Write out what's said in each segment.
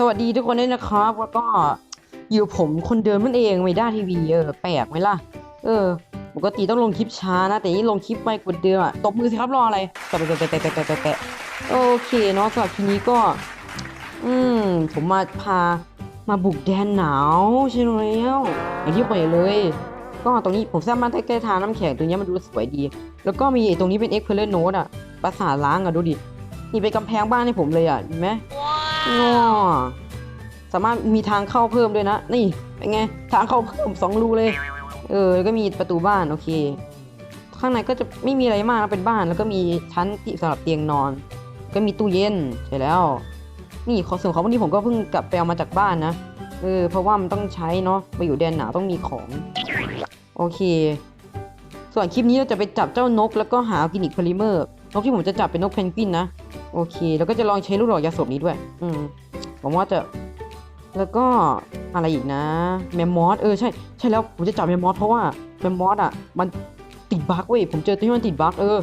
สวัสดีทุกคนด้วยนะครับแล้วก็อยู่ผมคนเดิมมันเองไม่ได้ทีวีเออแปลกไหมล่ะ เออ ปกติต้องลงคลิปช้านะ แต่นี่ลงคลิปไปกว่เดิมอะตบมือสิครับรออะไรตบไปแตะแตะแตะแตะโอเคเนาะสำหรับทีนี้ก็ อืมผมมาพามาบุกแดนหนาวใช่ไหมเอ้อย่างที่บอกเลย ก็ตรงนี้ผมสร้างบ้านใกล้ๆทาน้ำแข็งตัวนี้มันดูสวยดี แล้วก็มีตรงนี้เป็นเอ็กเพลเลอร์โนดอะภาษาล้างอะดูดินี่เป็นกำแพงบ้านให้ผมเลยอะเห็นไหม ง้อสามารถมีทางเข้าเพิ่มด้วยนะ นี่เป็นไง ทางเข้าเพิ่มสองรูเลย เออแล้วก็มีประตูบ้านโอเค ข้างในก็จะไม่มีอะไรมากนะเป็นบ้าน แล้วก็มีชั้นที่สำหรับเตียงนอน ก็มีตู้เย็นใช่แล้ว นี่ขอส่วนของพวกนี้ผมก็เพิ่งกลับไปเอามาจากบ้านนะ เออ เพราะว่ามันต้องใช้เนาะไปอยู่แดนหนาวต้องมีของ โอเค ส่วนคลิปนี้เราจะไปจับเจ้านก แล้วก็หากินิกพลิเมอร์นกที่ผมจะจับเป็นนกเพนกวินนะ โอเค แล้วก็จะลองใช้ลูกดอกยาสลบนี้ด้วย อืมหวังว่าจะ แล้วก็อะไรอีกนะ แมมมอส เออใช่ ใช่แล้ว ผมจะจับแมมมอสเพราะว่าแมมมอสอะ มันติดบั๊กเว้ย ผมเจอตัวที่มันติดบั๊กเออ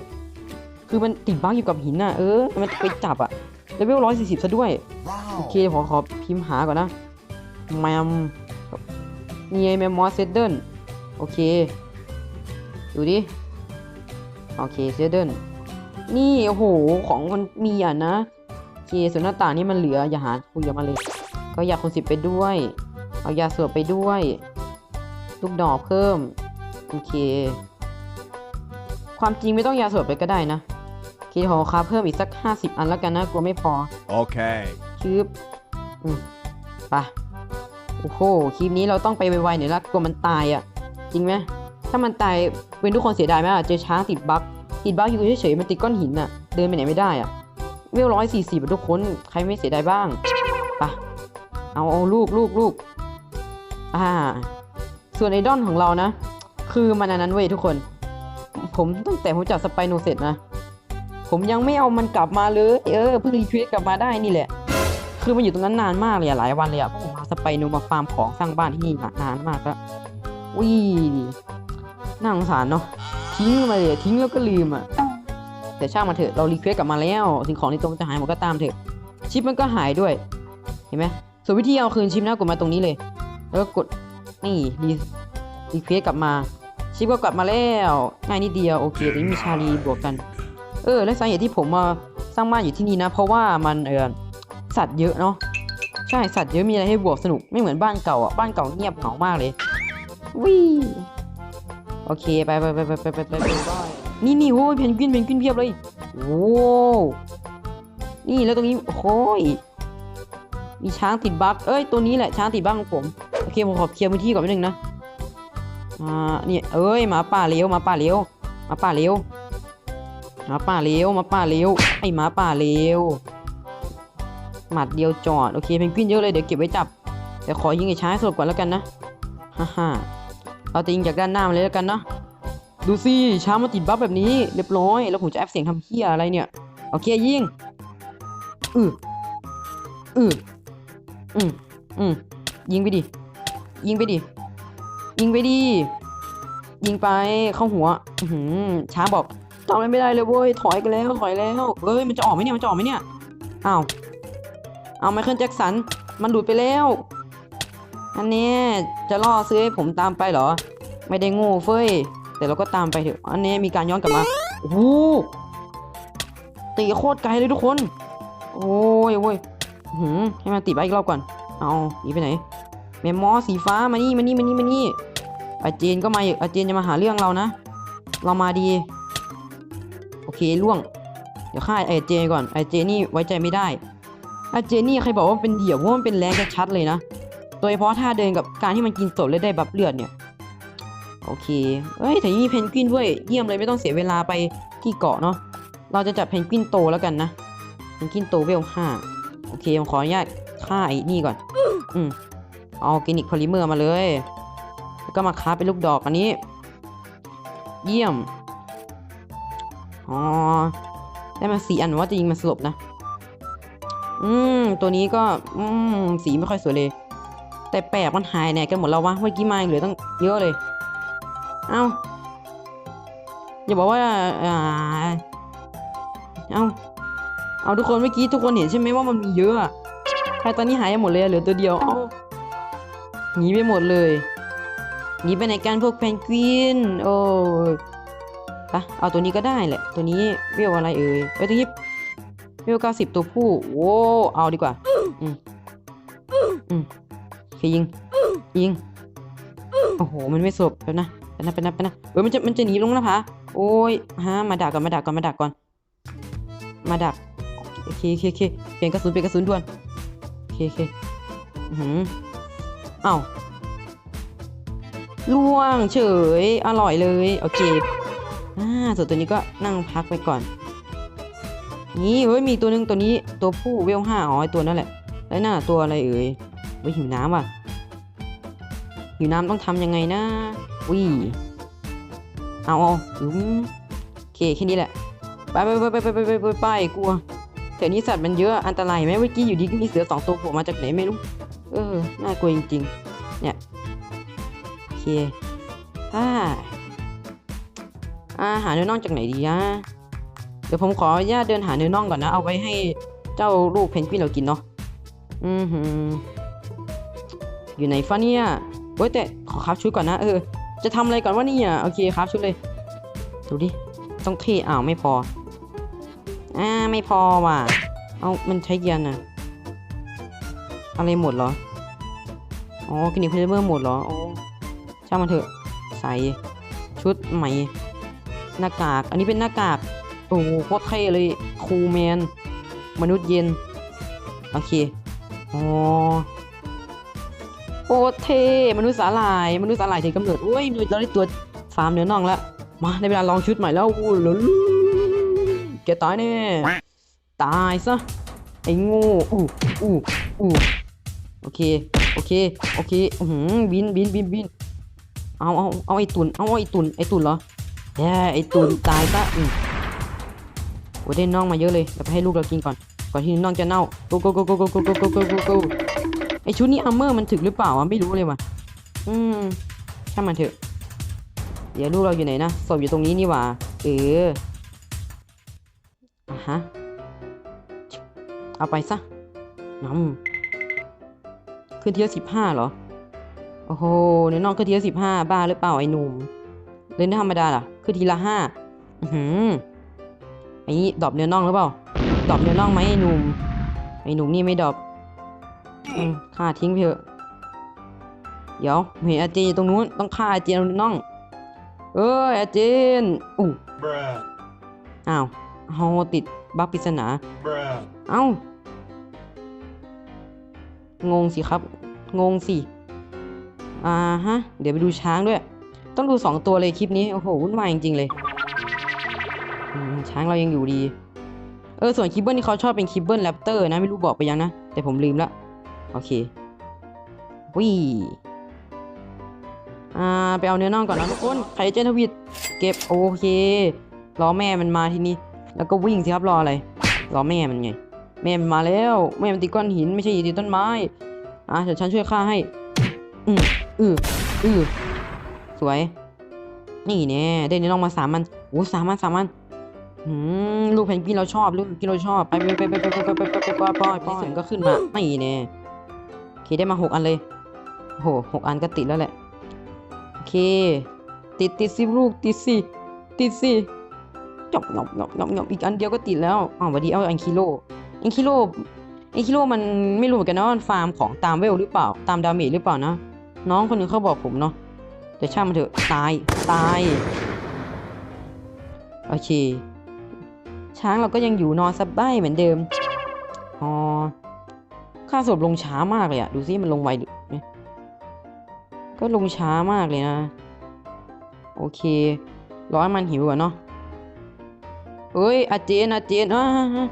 คือมันติดบั๊กอยู่กับหินน่ะ เออ มันไปจับอะเลเวลร้อยสี่สิบซะด้วย โอเคขอขอพิมพ์หาก่อนนะ แมมนี่ไงแมมมอสเซดเดิลโอเค ดูดิ โอเคเซดเดิล นี่โอ้โหของมันมีอะนะโอเคส่วนหน้าต่างนี่มันเหลืออย่าหาคุยกับมาเลย ก็อยากคนสิบไปด้วย เอายาสวบไปด้วย ลูกดอกเพิ่มโอเค ความจริงไม่ต้องยาสวบไปก็ได้นะโอเคขอคาเพิ่มอีกสัก 50 อันแล้วกันนะกลัวไม่พอ Okay. ชืบอืมไปโอ้โหคลิปนี้เราต้องไปไวๆหน่อยละกลัวมันตายอะ จริงไหมถ้ามันตายเป็นทุกคนเสียดายไหมอะเจอช้างติดบั๊ก ติดบั๊กอยู่เฉยๆมันติดก้อนหินอะ เดินไปไหนไม่ได้อะ เวลร้อยสี่สิบทุกคน ใครไม่เสียดายบ้างไปเอาเอาลูกลูกลูกอ่า ส่วนไอดอลของเรานะ คือมันอันนั้นเว้ยทุกคน ผมตั้งแต่ผมจับสไปโนเสร็จนะ ผมยังไม่เอามันกลับมาเลย เออเพิ่งรีเควสกลับมาได้นี่แหละ คือมันอยู่ตรงนั้นนานมากเลยอะหลายวันเลยอะเพราะผมมาสไปโนมาฟาร์มของสร้างบ้านที่นี่นานมากแล้วอุ้ยน่าสงสารเนาะ ทิ้งมาเลยทิ้งแล้วก็ลืมอะแต่ช่างมันเถอะเรารีเควสกลับมาแล้ว สิ่งของในตัวมันจะหายหมดก็ตามเถอะ ชิปมันก็หายด้วย เห็นไหมส่วนวิธีเอาคืนชิปนะกดมาตรงนี้เลย แล้วก็กดนี่รีรีเควสกลับมา ชิปก็กลับมาแล้วง่ายนิดเดียวโอเคตรงนี้มีชาลีบวกกัน เออ และสาเหตุที่ผมมาสร้างบ้านอยู่ที่นี่นะ เพราะว่ามันเออสัตว์เยอะเนาะใช่สัตว์เยอะมีอะไรให้บวกสนุกไม่เหมือนบ้านเก่าอะบ้านเก่าเงียบเหงามากเลยวิ โอเคไปไปไปไปไปไปไปนี่นี่โอ้ยเพนกวินเพนกวินเพียบเลยว้าวนี่แล้วตรงนี้โอ้ยมีช้างติดบั๊กเอ้ยตัวนี้แหละช้างติดบั๊กของผมโอเคผมขอเคลียร์พื้นที่ก่อนนิดนึงนะอ่าเนี่ยเอ้ยมาป่าเลี้ยวมาป่าเลี้ยวมาป่าเลี้ยวมาป่าเลี้ยวมาป่าเลี้ยวไอ้มาป่าเลี้ยวหมัดเดียวจอดโอเคเพนกวินเยอะเลยเดี๋ยวเก็บไว้จับแต่ขอยิงไอ้ช้างสลบก่อนแล้วกันนะฮ่าฮ่า เราจะยิงจากด้านหน้ามันเลยแล้วกันนะดูสิช้ามาติดบัฟแบบนี้เรียบร้อย แล้วผมจะแอบเสียงทำเฮียอะไรเนี่ยโอเคยิงอืออืออืมอืมยิงไปดิยิงไปดิยิงไปดิยิงไปเข้าหัวหือช้าบอกทำอะไรไม่ได้เลยเว้ยถอยกันแล้วถอยแล้วเฮ้ยมันจะออกไหมเนี่ยมันจะออกไหมเนี่ยอ้าวเอาไมเคิลแจ็คสันมันหลุดไปแล้ว อันนี้จะล่อซื้อให้ผมตามไปเหรอ ไม่ได้โง่เฟ้ย แต่เราก็ตามไปเถอะ อันนี้มีการย้อนกลับมา โอ้โหตีโคตรไกลเลยทุกคน โอ้ยโว้ยหือให้มันติดไปอีกรอบก่อน เอาหนีไปไหนแมมมอสีฟ้ามานี่มานี่มานี่มานี่อาเจนก็มาอีกอาเจนจะมาหาเรื่องเรานะ เรามาดี โอเคล่วง เดี๋ยวฆ่าไอเจนก่อนไอเจนนี่ไว้ใจไม่ได้ไอเจนนี่ใครบอกว่าเป็นเดี่ยวเพราะมันเป็นแรงชัดเลยนะ โดยเฉพาะท่าเดินกับการที่มันกินสดและได้บัฟเลือดเนี่ย โอเคเอ้ยแต่นี่เพนกวินด้วยเยี่ยมเลยไม่ต้องเสียเวลาไปที่เกาะเนาะ เราจะจับเพนกวินโตแล้วกันนะ เพนกวินโตเวลห้าโอเคผมขออนุญาตฆ่าไอ้นี่ก่อน อืมเอาออร์แกนิกพอลิเมอร์มาเลย แล้วก็มาค้าเป็นลูกดอกอันนี้ เยี่ยม อ๋อ ได้มาสี่อันว่าจะยิงมันสลบนะ อืม ตัวนี้ก็ อืม สีไม่ค่อยสวยเลย แต่แปลกมันหายไหนกันหมดแล้ววะเมื่อกี้มาเหลือตั้งเยอะเลย เอ้าอย่าบอกว่าอ่าเอ้าเอาทุกคนเมื่อกี้ทุกคนเห็นใช่ไหมว่ามันมีเยอะอะรตอนนี้หายไปหมดเลยเหลือตัวเดียวเอ้าหนีไปหมดเลยหนีไปไหนกันพวกเพนกวินโอ้ปะเอาตัวนี้ก็ได้แหละ ตัวนี้เวลอะไรเอ่ยเอ้ยตัวนี้เวลเก้าสิบตัวผู้โว้เอาดีกว่าอืม เคยิงยิงโอ้โห มันไม่สบแล้วนะไปนะไปนะไปนะเอ้ยมันจะมันจะหนีลงน้าผาโอ้ยฮะมาดักก่อนมาดักก่อนมาดักก่อน มาดักโอเคโอเคโอเคเปลี่ยนกระสุนเปลี่ยนกระสุนด่วนโอเคโอเคอือหืออ้าวล่วงเฉยอร่อยเลยโอเคอ่าส่วนตัวนี้ก็นั่งพักไปก่อน นี่เฮ้ยมีตัวหนึ่งตัวนี้ตัวผู้เวลห้าอ๋อตัวนั่นแหละแล้วหน่าตัวอะไรเอ่ย เฮ้ยหิวน้ำว่ะ หิวน้ำต้องทำยังไงนะวิเอาเอาอืมโอเคแค่นี้แหละ ไปไปไปไปไปไปไปไปกลัวแถวนี้สัตว์มันเยอะอันตรายไหมเมื่อกี้อยู่ดีก็มีเสือสองตัวโผล่มาจากไหนไม่รู้ เออ น่ากลัวจริง ๆ เนี่ย โอเคอ่าอาหาเนื้อน่องจากไหนดีนะ เดี๋ยวผมขออนุญาตเดินหาเนื้อน่องก่อนนะ เอาไว้ให้เจ้าลูกเพนกวินเรากินเนาะ อือหือ อยู่ไหนฟะเนี่ยเว้ยแต่ขอครับชุดก่อนนะเออ จะทำอะไรก่อนวะเนี่ยโอเคครับชุดเลย ดูดิ ต้องเทอ้าวไม่พอ อ่าไม่พอว่ะ เอามันใช้เกียร์นะอะไรหมดเหรอ อ๋อคลินิกเพลเมอร์หมดเหรอโอ้ช่างมันเถอะ ใส่ชุดใหม่ หน้ากาก อันนี้เป็นหน้ากาก โอ้โหโคตรเท่เลย คูแมน มนุษย์เย็น โอเค อ๋อ โคตรเท่มนุษย์สาหร่ายมนุษย์สาหร่ายถึงกำเนิดโอ้ยเราได้ตัวฟาร์มเนื้อน่องแล้วมาในเวลาลองชุดใหม่แล้วโอ้โหแกตายแน่ตายซะไอ้โง่อู้อู้อู้โอเคโอเคโอเคอือหือบินบินบินบินเอาเอาเอาไอ้ตุนเอาไอ้ตุนไอ้ตุนเหรอแย่ไอ้ตุนตายซะอืมโอ้ได้น่องมาเยอะเลยเดี๋ยวไปให้ลูกเรากินก่อนก่อนที่น่องจะเน่ากโกโกโกโกโกโกโกโกโกโก ไอชุดนี้อัมเมอร์มันถึกหรือเปล่าวะไม่รู้เลยว่ะ อืมช่างมันเถอะ เดี๋ยวลูกเราอยู่ไหนนะศพอยู่ตรงนี้นี่หว่า เอออะฮะ เอาไปซะน้ำขึ้นเทียสิบห้าเหรอ โอ้โหเนื้อน่องขึ้นทีละสิบห้าบ้าหรือเปล่าไอ้หนุ่มเล่นธรรมดาล่ะขึ้นทีละห้าอือหือไอ้นี่ดรอปเนื้อน่องหรือเปล่าดรอปเนื้อน่องไหมไอ้หนุ่มไอ้หนุ่มนี่ไม่ดรอป ฆ่าทิ้งไปเถอะ เดี๋ยวเห็นอาเจนอยู่ตรงนู้น ต้องฆ่าอาเจนเอาเนื้อน่อง เอ้ยอาเจนอู้ Bruh. อ้าวเฮาติดบั๊กปริศนา Bruh. เอ้า งงสิครับ งงสิ อ่าฮะ เดี๋ยวไปดูช้างด้วย ต้องดูสองตัวเลยคลิปนี้ โอ้โห วุ่นวายจริงๆเลยอืมช้างเรายังอยู่ดี เออ ส่วนคิบเบิลที่เขาชอบเป็นคิบเบิลแรปเตอร์นะ ไม่รู้บอกไปยังนะ แต่ผมลืมละ โอเควิอ่าไปเอาเนื้อน่องก่อนนะทุกคนใครเจนทวิตเก็บโอเครอแม่มันมาที่นี่แล้วก็วิ่งสิครับรออะไรรอแม่มันไง แม่มันมาแล้วแม่มันตีก้อนหินไม่ใช่ตีต้นไม้อะเดี๋ยวฉันช่วยฆ่าให้อืออืออือสวย นี่แน่ได้เนื้อลองมาสามมันโอ้สามมันสามมันอืมลูกเพนกวินเราชอบลูกเพนกวินเราชอบไปไปไปไปไปไปไปไปไปไปไปไปเสียงก็ขึ้นมานี่แน่โอ เคได้มาหกอันเลยโอ้โหหกอันก็ติดแล้วแหละโอเค ติดติดสิลูกติดสิติดสิหยอกหยอกหยอกหยอกหยอกอีกอันเดียวก็ติดแล้วอ๋อวันดีเอาอันคิโลอันคิโลอันคิโลมันไม่รู้เหมือนกันนะมันฟาร์มของตามเวลหรือเปล่า ตามดาเมจหรือเปล่านะ น้องคนหนึงเขาบอกผมเนาะแต่ช่างมันเถอะตายตายโอเคช้างเราก็ยังอยู่นอนสบายเหมือนเดิม อ๋อ ค่าศพลงช้ามากเลยอะดูซิมันลงไวก็ลงช้ามากเลยนะ โอเคร้อยมันหิวก่อนเนาะเอ้ยอาเจนอาเจนอ่าฮะ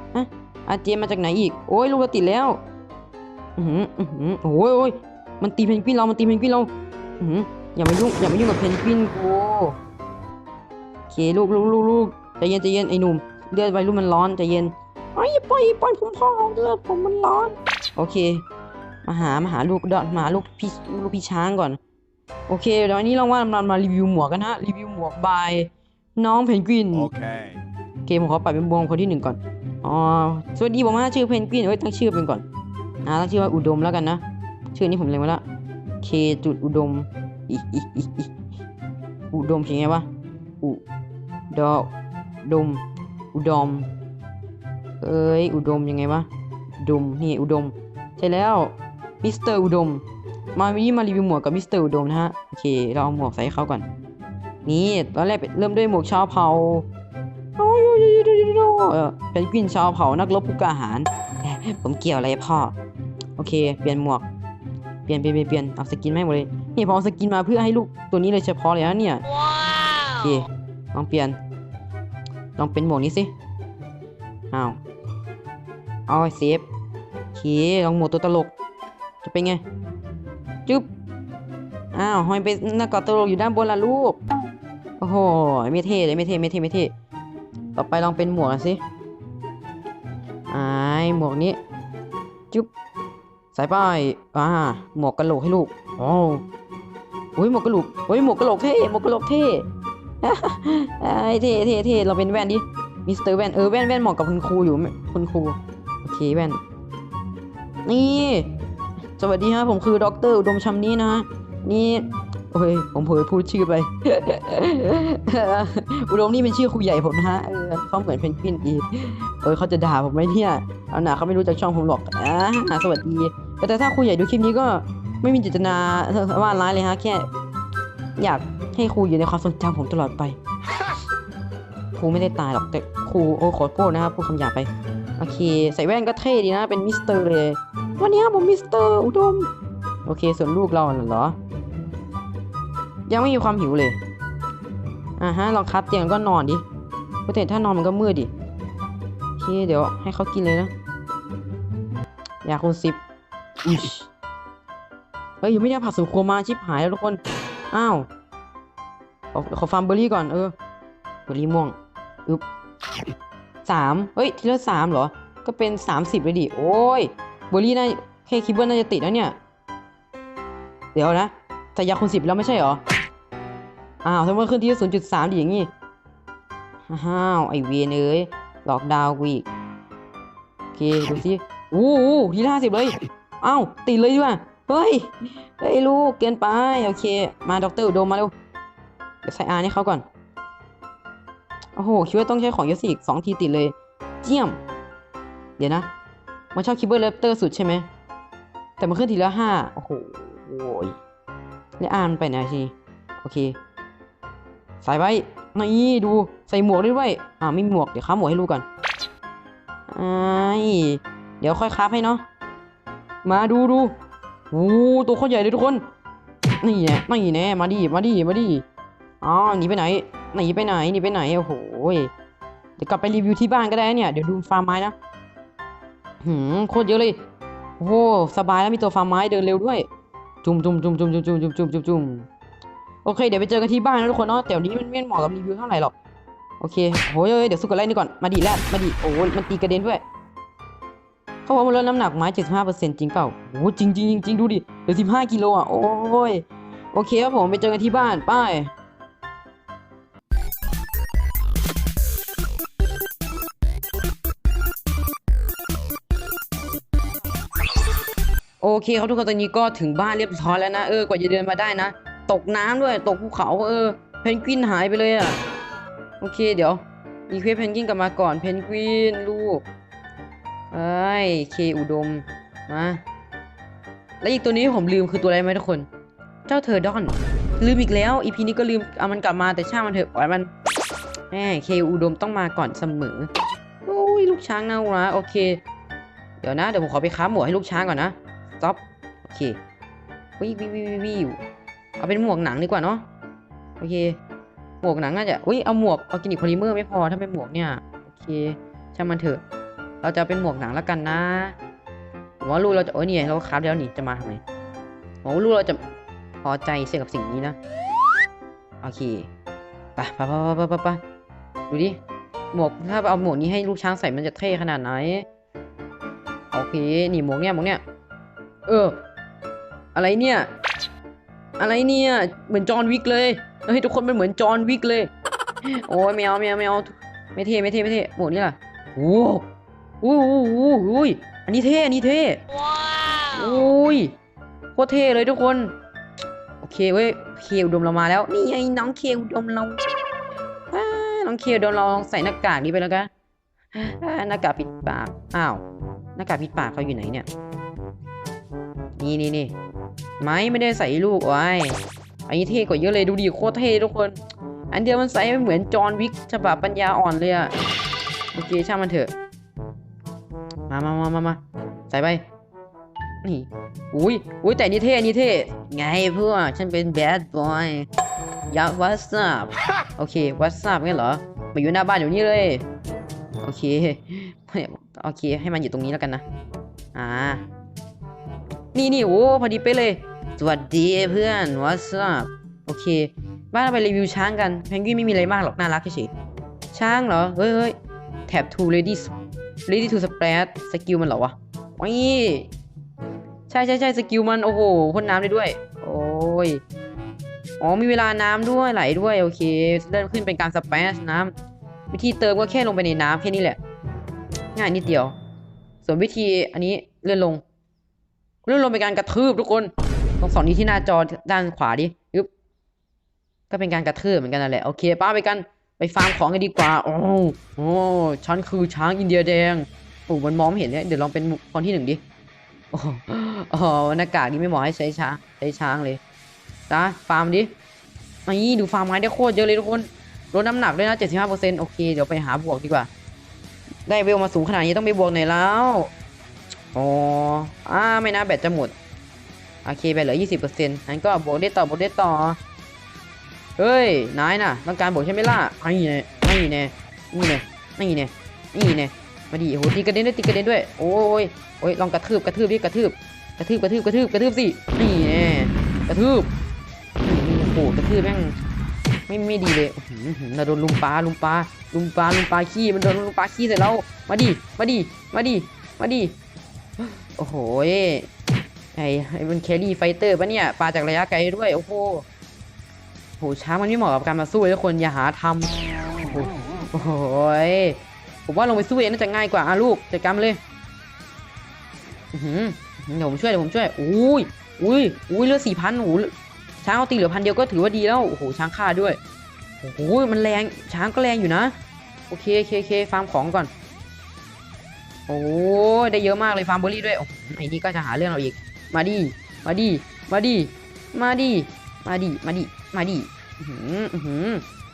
อาเจนมาจากไหนอีก โอ้ยลูกเราติดแล้วอือหืออือหือโอ้ยโอ้ยมันตีเพนกวินเรา มันตีเพนกวินเราอือหืออย่ามายุ่งอย่ามายุ่งกับเพนกวินกูโอเคลูกลูกลูกลูกใจเย็นใจเย็นไอ้หนุ่มเลือดวัยรุ่นมันร้อนใจเย็นไอ้ปล่อยปล่อยผมพอเลือดผมมันร้อน โอเค มาหามาหาลูกดอนมาหาลูกพี่ลูกพี่ช้างก่อน โอเคเดี๋ยววันนี้เราว่ามามารีวิวหมวกกันนะรีวิวหมวกบายน้องเพนกวิน Okay. เกมผมขอปรับเป็นบวงคนที่หนึ่งก่อน อ๋อ สวัสดีผมมาชื่อเพนกวินเอ้ยตั้งชื่อเป็นก่อนอ่าตั้งชื่อว่าอุดมแล้วกันนะ ชื่อนี้ผมเล็งไว้ละเคจุดอุดมอีอีอีอีอุดมเขียนไงวะ อุดอดม อุดม เอ้ย อุดมยังไงวะอุ ดมนี่อุดม ใช่แล้วมิสเตอร์อุดม มาวันนี้มารีวิวหมวกกับมิสเตอร์อุดมนะฮะโอเค เราเอาหมวกใส่ให้เขาก่อน นี่ตอนแรกเริ่มด้วยหมวกชาวเผ่าโอ้ยโอ้ยโอ้ยโอ้ยโอ้ยเออเป็นกวินชาวเผ่านักรบผู้กล้าหาญแหมผมเกี่ยวอะไรพ่อ โอเค เปลี่ยนหมวก เปลี่ยนเปลี่ยนเปลี่ยนเปลี่ยนเอาสกินมาให้หมดเลย นี่ผมเอาสกินมาเพื่อให้ลูกตัวนี้เลยเฉพาะเลยนะเนี่ยโอเคลองเปลี่ยน ลองเป็นหมวกนี้สิ อ้าว เอาไอ้เซฟโอ เคลองหมวกตัวตลก จะเป็นไง จึ๊บ อ้าวหอยไปหน้ากอดตลกอยู่ด้านบนละลูก โอ้โห ไม่เท่เลยไม่เท่ไม่เท่ไม่เท่ต่อไปลองเป็นหมวกสิไอ้หมวกนี้จุ๊บส่ไปอ่า หมวกกระโหลกให้ลูกโอ้โอ้ยหมวกกระโหลกโอ้ยหมวกกระโหลกเท่ หมวกกระโหลกเท่ไอ้เท่เท่เท่เราเป็นแว่นดิมิสเตอร์แว่น เออแว่นแว่นเหมาะกับคุณครูอยู่ไหมคุณครู โอเคแว่น นี่ สวัสดีฮะผมคือดรอุดมชำนี้นะฮะนี่โอ้ยผมเผลอพูดชื่อไปอุดมนี่เป็นชื่อครูใหญ่ผมนะฮะเออเขาเหมือนเพนกวินอีกเออเขาจะด่าผมไหมเนี่ยเอาหนาเขาไม่รู้จักช่องผมหรอกอ่าสวัสดี แต่ถ้าครูใหญ่ดูคลิปนี้ก็ไม่มีเจตนาว่าร้ายเลยฮะแค่ อยากให้ครูอยู่ในความทรงจำผมตลอดไปครูไม่ได้ตายหรอกแต่ครูโอ้ขอโทษนะครับพูดคำหยาบไปโอเค ใส่แว่นก็เท่ดีนะเป็นมิสเตอร์เลย วันนี้ผมมิสเตอร์อุดม โอเค ส่วนลูกเราเหรอ ยังไม่มีความหิวเลย อ่าฮะ ลองคัดเตียงก็นอนดิเพราะแต่ถ้านอนมันก็มืดดิโอเค เดี๋ยวให้เขากินเลยนะ อยากคุณซิปอุ๊ยเฮ้ยยังไม่ได้ผัดสุโครัวมาชิบหายแล้วทุกคน อ้าว ขอขอฟาร์มเบอร์รี่ก่อนเออ เบอร์รี่ม่วงอึบสามเฮ้ย ทีละสามเหรอ ก็เป็นสามสิบเลยดิ โอ้ย เบอร์รี่น่าแค่คิดว่าน่าจะติดแล้วเนี่ย เดี๋ยวนะแต่ยาคูณสิบแล้วไม่ใช่เหรอ อ้าวทำไมขึ้นที่ศูนย์จุดสามดิอย่างงี้อ้าว ไอเวนเอ้ยหลอกดาวกูอีกโอเค ดูสิอู้หูทีห้าสิบเลย อ้าว ติดเลยดีกว่า เฮ้ย เฮ้ย ลูก เกินไป โอเค มาด็อกเตอร์อุดมมาเร็วเดี๋ยวใส่อาร์ให้เขาก่อน โอ้โห คิดว่าต้องใช้ของเยอะสิอีกสองทีติดเลย เจียม เดี๋ยวนะ มันชอบคิปเบอร์เลปเตอร์สุดใช่ไหม แต่มันขึ้นทีละห้าโอ้โหโอ้ยแล้วอ่านไปไหนที โอเค ใส่ไว้นี่ดูใส่หมวกด้วยอ่าไม่มีหมวก เดี๋ยวค้าหมวกให้ลูกก่อนไอ้เดี๋ยวค่อยคราฟให้เนาะ มาดูดูโอ้ตัวเขาใหญ่เลยทุกคน นี่แน่นี่แน่มาดิ มาดิ มาดิอ๋อหนีไปไหน หนีไปไหน หนีไปไหน โอ้โห เดี๋ยวกลับไปรีวิวที่บ้านก็ได้เนี่ย เดี๋ยวดูฟาร์มไม้นะ หืมโคตรเยอะเลย โอ้โหสบายแล้วมีตัวฟาร์มไม้เดินเร็วด้วย จุ่มจุ่มจุ่มจุ่มจุ่มจุ่มจุ่มจุ่มจุ่มจุ่มโอเค เดี๋ยวไปเจอกันที่บ้านนะทุกคนเนาะแต่วันนี้มันไม่เหมาะกับรีวิวเท่าไหร่หรอกโอเคโอ้ยเดี๋ยวสู้กับไล่นี่ก่อนมาดีแรกมาดีโอ้มันตีกระเด็นด้วยเขาบอกว่าลดน้ำหนักไม้75%จริงเปล่าโอ้จริงจริงจริงดูดิเหลือ15กิโลอะโอ้ยโอเคครับผมไปเจอกันที่บ้านไป โอเคครับทุกคนตอนนี้ก็ถึงบ้านเรียบร้อยแล้วนะเออกว่าจะเดินมาได้นะ ตกน้ำด้วยตกภูเขาเออเพนกวินหายไปเลยอะโอเคเดี๋ยวมีเควสเพนกวินกลับมาก่อนเพนกวินลูกเอ้ยเคอุดมมาแล้วอีกตัวนี้ผมลืมคือตัวอะไรไหมทุกคน เจ้าเทอดอน ลืมอีกแล้วอีพีนี้ก็ลืมเอามันกลับมาแต่ช่างมันเถอะปล่อยมันแหมเคอุดมต้องมาก่อนเสมอโอ้ยลูกช้างน่ารักโอเค เดี๋ยวนะเดี๋ยวผมขอไปค้าหมวกให้ลูกช้างก่อนนะ stop โอเควิววิววิววิวเอาเป็นหมวกหนังดีกว่าเนาะโอเค หมวกหนังน่าจะอุ้ยเอาหมวกออร์แกนิกโพลิเมอร์ไม่พอถ้าเป็นหมวกเนี่ยโอเคช่างมันเถอะ เราจะเอาเป็นหมวกหนังแล้วกันนะผมว่าลูกเราจะโอ้ยนี่เราคราฟแล้วนี่จะมาทำไมผมว่าลูกเราจะพอใจเสียกับสิ่งนี้นะโอเคไปไปไปไปไปไปดูดิหมวกถ้าเอาหมวกนี้ให้ลูกช้างใส่มันจะเท่ขนาดไหนโอเคนี่หมวกเนี่ยหมวกเนี่ย เออ อะไรเนี่ย อะไรเนี่ย เหมือนจอห์นวิกเลยเฮ้ยทุกคนเป็นเหมือนจอห์นวิกเลย โอ้ยไม่เอาไม่เอาไม่เอาไม่เท่ไม่เท่ไม่เท่หมวกนี่ล่ะโอ้โหโอ้โหโอ้โหอันนี้เท่อันนี้เท่อุ้ยโคตรเท่เลยทุกคน โอเคเว้ยเคอุดมเรามาแล้ว นี่ไงน้องเคอุดมเราอ่าน้องเคอุดมเราลองใส่หน้ากากนี้ไปแล้วกันอ่าหน้ากากปิดปาก อ้าว หน้ากากปิดปากเขาอยู่ไหนเนี่ย นี่นี่นี่ไม่ไม่ได้ใส่ลูกไว้อันนี้เท่กว่าเยอะเลยดูดิโคตรเท่ทุกคน อันเดียวมันใส่ไม่เหมือนจอห์นวิกฉบับปัญญาอ่อนเลยอะโอเคช่างมันเถอะ มามามามามาใส่ไป นี่ อุ้ยอุ้ยแต่นี่เท่นี่เท่ ไงเพวกฉันเป็นแบดบอยยาวัสซับโอเควัสซับงั้นเหรอ มาอยู่หน้าบ้านอยู่นี่เลย โอเค โอเคให้มันอยู่ตรงนี้แล้วกันนะ อ่า นี่นี่โอ้พอดีเป๊ะเลย สวัสดีเพื่อนวัสซับโอเค บ้านเราไปรีวิวช้างกันแพนกวินไม่มีอะไรมากหรอก น่ารักเฉยๆช้างเหรอ เฮ้ยเฮ้ยแท็บ to ready ready to spread สกิลมันเหรอวะนี่ใช่ใช่ใช่สกิลมัน โอ้โหพ่นน้ำได้ด้วย โอ้ย อ๋อมีเวลาน้ำด้วยไหลด้วย โอเค เริ่มขึ้นเป็นการสเปซน้ำวิธีเติมก็แค่ลงไปในน้ำแค่นี้แหละ ง่ายนิดเดียว ส่วนวิธีอันนี้เลื่อนลง เลื่อนลงเป็นการกระทืบทุกคนต้องสอนนี้ที่หน้าจอด้านขวาดิยึบก็เป็นการกระทืบเหมือนกันนั่นแหละโอเคป้าไปกันไปฟาร์มของกันดีกว่าโอ้โอ้ฉันคือช้างอินเดียแดงโอ้มันมองไม่เห็นเนี่ยเดี๋ยวลองเป็นคนที่หนึ่งดิโอ้โหโอ้โหน้ากากนี้ไม่เหมาะให้ใช้ช้างใช้ช้างเลยจ้าฟาร์มดินี่ดูฟาร์มไม้ได้โคตรเยอะเลยทุกคนลดน้ำหนักด้วยนะ75%โอเคเดี๋ยวไปหาบวกดีกว่า ได้เวลมาสูงขนาดนี้ต้องไปบวกหน่อยแล้ว อ๋ออ่าไม่นะแบตจะหมด โอเคแบตเหลือ 20%งั้นก็บวกได้ต่อบวกได้ต่อ เฮ้ย นายน่ะ ต้องการบวกใช่ไหมล่ะไอ้เนี่ยไอ้เนี่ยนี่เนี่ยนี่เนี่ยนี่เนี่ยมาดิโอ้โหตีกระเด็นด้วยตีกระเด็นด้วย โอ้ยโอ้ยลองกระทืบกระทืบดิกระทืบ กระทืบกระทืบกระทืบกระทืบสินี่แน่กระทืบโอ้โหกระทืบแม่งไม่ไม่ดีเลยอื้อหือเราโดนลุมปลาลุมปลาลุมปลาลุมปลาขี้มันโดนลุมปลาขี้ใส่เรามาดิมาดิมาดิมาดิ โอ้โหไอ้ไอ้เป็นแครี่ไฟเตอร์ปะเนี่ยปลาจากระยะไกลด้วย โอ้โหโหช้างมันไม่เหมาะกับการมาสู้ทุกคนอย่าหาทำโอ้โหผมว่าลงไปสู้เองน่าจะง่ายกว่าอะลูกจัดการเลยอือเดี๋ยวผมช่วยเดี๋ยวผมช่วยอุ้ยอุ้ยอุ้ยเลือดสี่พันโอ้โหช้างเอาตีเหลือพันเดียวก็ถือว่าดีแล้ว โอ้โห ช้างฆ่าด้วย โอ้โห มันแรง ช้างก็แรงอยู่นะ โอเคโอเคโอเคฟาร์มของก่อน โอ้ยได้เยอะมากเลยฟาร์มเบอร์รี่ด้วยโอ้ไอ้นี่ก็จะหาเรื่องเราอีก มาดิมาดิมาดิมาดิมาดิมาดิมาดิอื้อหืออื้อหือ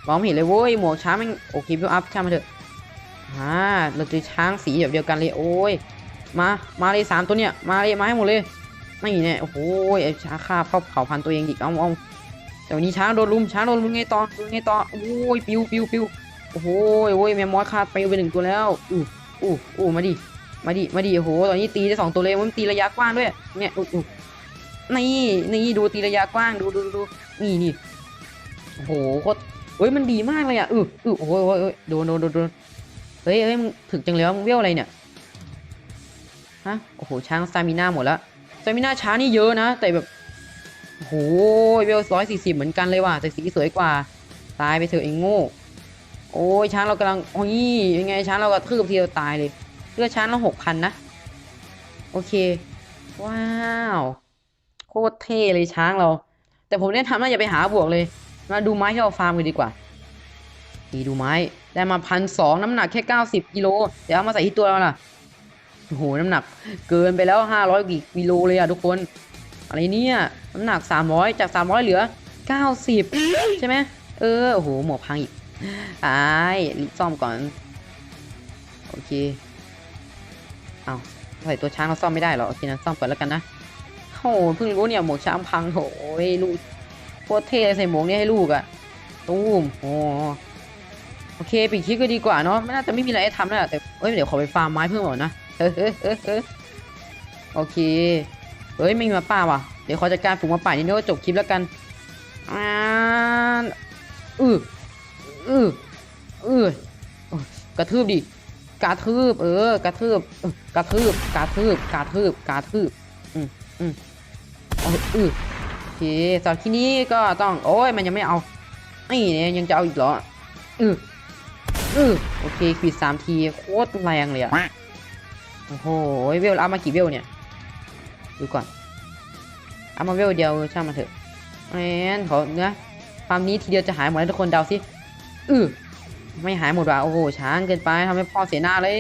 มองไม่เห็นเลยเว้ยหมวกช้างมันโอเคพิวอัพช่างมันเถอะอ่าเราเจอช้างสีแบบเดียวกันเลยโอ้ยมามาเลยสามตัวเนี่ยมาเลยมาให้หมดเลยไม่เนี่ยโอ้โหไอ้ช้างคาเข้าเผาพันตัวเองอีกเอาเอาแต่วันนี้ช้างโดนลุมช้างโดนลุมไงต่อลุมไงต่อโอ้ยปิวปิวปิวโอ้โหโอ้ยแมมมอสคาไปไปหนึ่งตัวแล้วอู้อู้ อู้มาดิ มาดิ มาดิ โอ้โห ตอนนี้ตีได้สองตัวเลยมันตีระยะกว้างด้วย เนี่ยอู้อู้นี่นี่ดูตีระยะกว้าง ดูดูดูนี่นี่โอ้โหโคตรเฮ้ย มันดีมากเลยอะอืออือโอ้ยโอ้ยโอ้ยโดนโดนโดนเฮ้ยเฮ้ยมึงถึกจังเลยมึงเวลอะไรเนี่ย ฮะ โอ้โห ช้างสตามิน่าหมดแล้วสตามิน่าช้านี่เยอะนะ แต่แบบ โอ้โห เวลร้อยสี่สิบเหมือนกันเลยว่ะ แต่สีสวยกว่า ตายไปเถอะไอ้โง่ โอ้ยช้างเรากำลังโอ้ยยังไงช้างเรากระทืบทีเดียวตายเลยเลือดช้างเราหกพันนะ โอเค ว้าวโคตรเท่เลยช้างเรา แต่ผมแนะนำว่าอย่าไปหาบวกเลย มาดูไม้ที่เราฟาร์มกันดีกว่าดีดูไม้ได้มาพันสองน้ำหนักแค่เก้าสิบกิโลเดี๋ยวเอามาใส่ที่ตัวเราล่ะโอ้โหน้ำหนักเกินไปแล้วห้าร้อยกิโลเลยอะทุกคนอะไรเนี่ยน้ำหนักสามร้อยจากสามร้อยเหลือเก้าสิบใช่ไหมเออโอ้โหหมวกพังอีก อายรีบซ่อมก่อน โอเค เอาใส่ตัวช้างเราซ่อมไม่ได้หรอ โอเคนะซ่อมก่อนแล้วกันนะโอ้โหเพิ่งรู้เนี่ยหมวกช้างพังโถยลูกโคตรเท่เลยใส่หมวกนี่ให้ลูกอะตูมโอ้โอเคปิดคลิปก็ดีกว่าเนาะไม่น่าจะไม่มีอะไรให้ทำแล้วแต่เอ้ยเดี๋ยวขอไปฟาร์มไม้เพิ่มก่อนนะเฮ้ยเฮ้ยเฮ้ยเฮ้ยโอเคเฮ้ยไม่มีมาป่าว่ะเดี๋ยวขอจัดการฝูงมาป่านี่เดี๋ยวก็จบคลิปแล้วกันอ่าอือ อืออืออกระทืบดิกระทืบ เออ กระทืบกระทืบกระทืบกระทืบกระทืบอืมอืมเออือโอเคสำหรับที่นี้ก็ต้อง โอ้ยมันยังไม่เอานี่เนี่ยยังจะเอาอีกเหรออืออือโอเคควิดสามทีโคตรแรงเลยอะโอ้โหเวลเอามากี่เวลเนี่ยดูก่อนเอามาเวลเดียวช่างมันเถอะแอนขอเนื้อความนี้ทีเดียวจะหายหมดแล้วทุกคนเดาสิ อือไม่หายหมดว่ะโอ้โหช้างเกินไปทำให้พ่อเสียหน้าเลย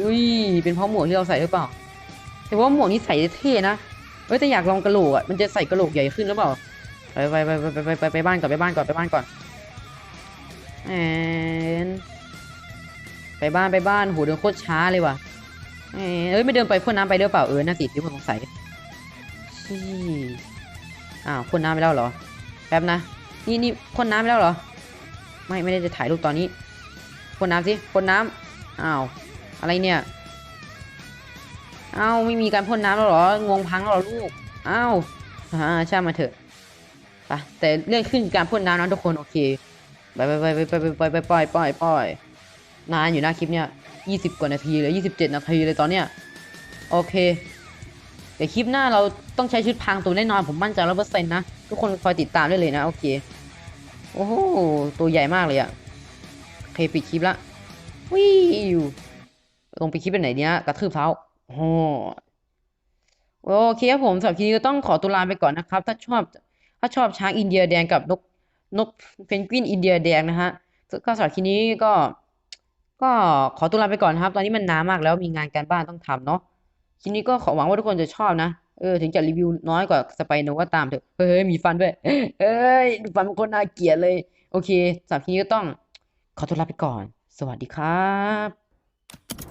อุ้ยเป็นเพราะหมวกที่เราใส่หรือเปล่า แต่ว่าหมวกนี้ใส่เท่นะเอ้ยแต่อยากลองกระโหลกอะมันจะใส่กระโหลกใหญ่ขึ้นหรือเปล่าไปไปไปไปไปไปไปบ้านก่อนไปบ้านก่อนไปบ้านก่อนแอนไปบ้านไปบ้านโหเดินโคตรช้าเลยว่ะแอนเอ้ยไม่เดินไปพ่นน้ำไปเด้อเปล่าเออน่าติดที่ผมสงสัยชี่อ้าวพ่นน้ำไปแล้วเหรอแป๊บนะ นี่นี่พ่นน้ำไปแล้วเหรอ ไม่ไม่ได้จะถ่ายรูปตอนนี้พ่นน้ำสิพ่นน้ำอ้าวอะไรเนี่ยอ้าวไม่มีการพ่นน้ำแล้วหรองงพังแล้วหรอลูกอ้าวฮ่าช่างมาเถอะไปแต่เรื่องขึ้นการพ่นน้ำนะทุกคนโอเคไปไปไปไปไปไปไปปล่อยปล่อยปล่อยนานอยู่นะคลิปเนี้ยยี่สิบกว่านาทีเลยยี่สิบเจ็ดนาทีเลยตอนเนี้ยโอเคเดี๋ยวคลิปหน้าเราต้องใช้ชุดพังตัวแน่นอนผมมั่นใจร้อยเปอร์เซ็นต์นะ ทุกคนคอยติดตามได้เลยนะ โอเค โอ้โห ตัวใหญ่มากเลยอะเคปิดคลิปละวิวลงไปคลิปเป็นไหนเนี้ยกระทืบเท้าโอ้โอเคครับผมสำหรับคลิปนี้ก็ต้องขอตัวลาไปก่อนนะครับ ถ้าชอบถ้าชอบช้างอินเดียแดงกับนกนกเพนกวินอินเดียแดงนะฮะก็สำหรับคลิปนี้ก็ ก็ขอตัวลาไปก่อนนะครับ ตอนนี้มันนานมากแล้วมีงานการบ้านต้องทำเนาะคลิปนี้ก็ขอหวังว่าทุกคนจะชอบนะ เออถึงจะรีวิวน้อยกว่าสไปโนก็ตามเถอะ เฮ้ยมีฟันด้วย เอ้ยดูฟันเป็นคนน่าเกลียดเลย โอเคสำหรับคลิปนี้ก็ต้องขอตัวลาไปก่อน สวัสดีครับ